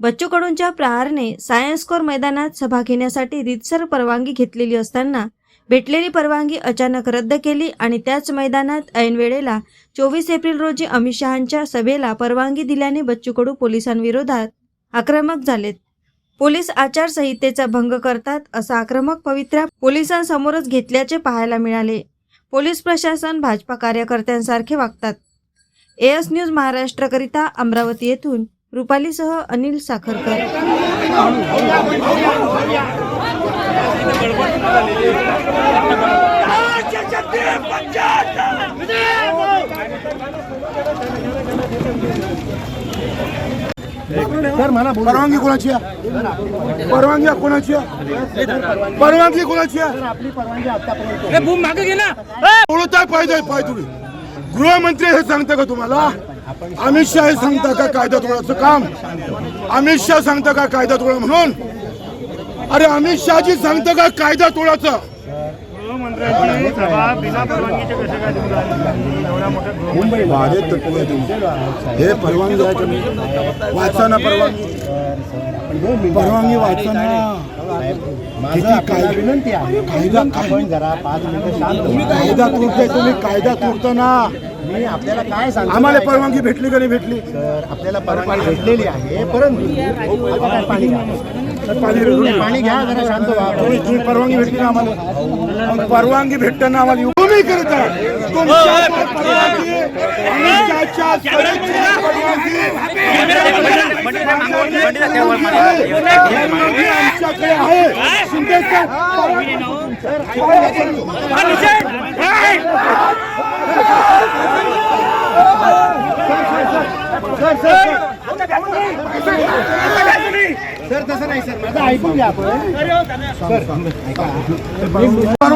बच्चू कडूंच्या प्रहारने science core मैदानात सभा घेण्यासाठी रितसर परवानगी घेतलेली असताना भेटलेली परवानगी अचानक रद्द केली आणि त्याच मैदानात ऐनवेळेला चोवीस एप्रिल रोजी अमित शहांच्या सभेला परवानगी दिल्याने बच्चू कडू पोलिसांविरोधात आक्रमक झालेत. पोलीस आचारसंहितेचा भंग करतात असा आक्रमक पवित्रा पोलिसांसमोरच घेतल्याचे पाहायला मिळाले. पोलीस प्रशासन भाजपा कार्यकर्त्यांसारखे वागतात. एएस न्यूज महाराष्ट्रकरिता अमरावती येथून रुपालीसह अनिल साखरकर. परवानगी कोणाची आहे? परवानगी कोणाची आहे? परवानगी कोणाची आहे? बोलत आहे पाहिजे पाय तुम्ही. गृहमंत्री हे सांगता का तुम्हाला? अमित शहा सांगता का कायदा तोडाचं काम? अमित शहा सांगता का कायदा तोडा म्हणून? अरे अमित शहाजी सांगता का कायदा तोडाचं मुंबई तत्व हे परवानगी आहे वाचा ना परवानगी परवानगी वाचा ना किती कायदा विनंती आहे. कायदा काय आपण जरा पाच मिनिटं शांत व्हा. कायदा तोडताय तुम्ही कायदा तोडता ना. मी आपल्याला काय सांगतो आम्हाला परवानगी भेटली का नाही भेटली? सर आपल्याला परवानगी भेटलेली आहे परंतु काय पाणी घ्या? पाणी तुम्ही पाणी घ्या जरा शांत व्हा. तुम्ही तुम्ही परवानगी भेटली ना आम्हाला. मग परवानगी भेटताना आम्हाला येऊ- तुम्ही करता परवानगी आमच्याकडे आहे शिंदे सर तसं नाही सर माझं ऐकून घ्या आपण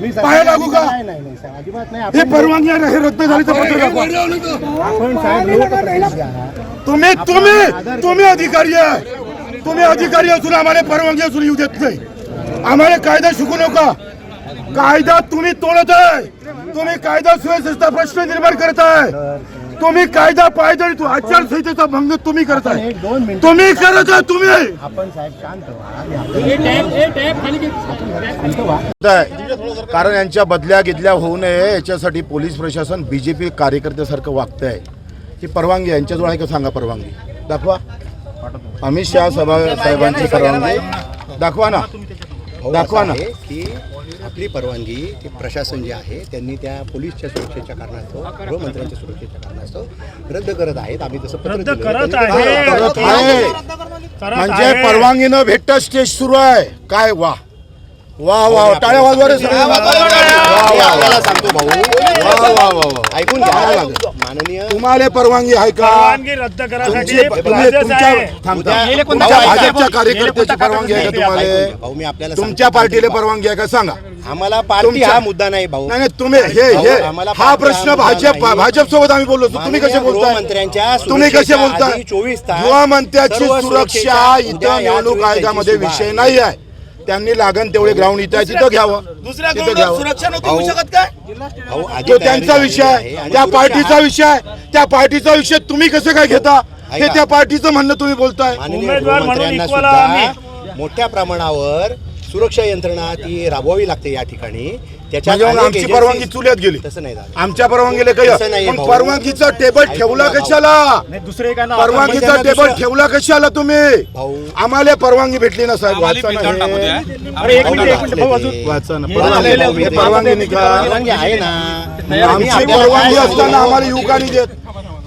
पाया लागू का? नाही नाही नाही, सर अजिबात नाही. हे आपण परवानगी आहे हे रद्द झाली तर पत्र दाखवा. आपण साहेब लोकप्रतिनिधी आहात. तुम्ही तुम्ही तुम्ही अधिकारी आहे. तुम्ही अधिकारी असून आम्हाला परवानगी असून येऊ देत नाही. आम्हाला कायदा शिकू नका. कायदा तुम्ही तोडत आहे. तुम्ही कायदा सुव्यवस्थेचा प्रश्न निर्माण करत आहे. तुम्ही कायदा पायदळी तू आचारसंहितेचा भंग तुम्ही करताय तुम्ही करत आहे तुम्ही. आपण साहेब शांत व्हा. मी आपल्याला- शांत व्हा. आहे. कारण यांच्या बदल्या गिदल्या होऊ नये याच्यासाठी पोलीस प्रशासन बीजेपी कार्यकर्त्यासारखं वागत आहे ही परवानगी. यांच्याजवळ आहे का सांगा परवानगी? दाखवा. अमित शहा सभा साहेबांची परवानगी. दाखवा ना. दाखवा ना. आपली परवानगी ती प्रशासन जे आहे त्यांनी त्या पोलीसच्या सुरक्षेच्या कारणास्तव गृहमंत्र्यांच्या सुरक्षेच्या कारणास्तव रद्द करत आहेत आम्ही तसं पत्र रद्द. करत आहे. म्हणजे. परवानगी न भेटता स्टेज सुरू आहे काय वा वा वा टाळ्या वाजवा रे सगळे. वा, वा, मी वा, आपल्याला वा. सांगतो भाऊ वा, वा, वा, वा. ऐकून घ्या माननीय तुम्हाला परवानगी आहे का परवानगी रद्द करायसाठी तुम्ही तुमच्या आहे. थांब, उद्या- थांब. गेले कोणत्या तुमच्या कायदा- भाजपच्या कार्यकर्त्याची परवानगी आहे का ऐकून घ्या. तुम्हाला भाऊ मी आपल्याला तुमच्या सांगतो. पार्टीला परवानगी आहे का सांगा आम्हाला पार्टी तुमच्या- हा मुद्दा नाही भाऊ नाही नाही तुम्ही हे हे आम्हाला हा पार्टी प्रश्न भाजप नाही. भाजप सोबत आम्ही बोललो तुम्ही माननीय कसे बोलताय गृहमंत्र्यांच्या तुम्ही कसे सुरक्षेच्या बोलताय आधी 24 तास गृहमंत्र्याची सर्व सुरक्षा सुरक्षेच्या इथं या निवडणूक 24 आयोगामध्ये तारखेची विषय सुरुवात. नाही आहे त्यांनी लागण तेवढे ग्राउंड इथं तिथं घ्यावं. दुसऱ्या तिथं ग्राउंडवर घ्यावं. सुरक्षा नव्हती भाऊ, होऊ शकत काय? भाऊ, आधी तो तयारी त्यांचा झालेली विषय आहे. त्या पार्टीचा विषय आहे. त्या पार्टीचा विषय तुम्ही कसं काय घेता? हे ऐका. त्या पार्टीचं म्हणणं तुम्ही बोलताय. माननीय उमेदवार म्हणून गृहमंत्र्यांना equal सुद्धा मोठ्या प्रमाणावर सुरक्षा यंत्रणा ती राबवावी लागते या ठिकाणी. त्याच्यात म्हणजे मग अनेक आमची agencies- परवानगी चुल्यात गेली. तसं नाही झालं. आमच्या परवानगीला तसं काही नाहीये भाऊ. परवानगीचा टेबल ऐकून ठेवला घ्या भाऊ. कशाला? दुसरे काय परवानगीचा टेबल ठेवला कशाला तुम्ही? आम्हाला परवानगी भेटली ना साहेब. वाचा ना. अरे एक मिनिट एक मिनिट भाऊ अजून वाचा ना हे परवानगी हे आहे. परवानगी नाही का परवानगी आहे ना. आमची परवानगी असताना? आम्हाला युवकांनी देत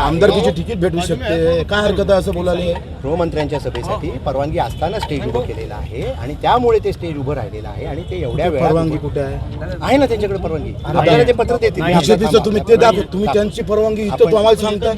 आमदारकीची तिकीट भेटू शकते? काय हरकत आहे असं बोलायला? गृहमंत्र्यांच्या सभेसाठी परवानगी असताना स्टेज उभं केलेलं आहे आणि त्यामुळे ते स्टेज उभं राहिलेलं आहे आणि ते एवढ्या परवानगी कुठे आहे? आहे ना त्यांच्याकडे परवानगी. आपल्याला ते पत्र देतील. बीजेपीचं तुम्ही ते दाखव. तुम्ही त्यांची परवानगी इथं तो आम्हाला सांगता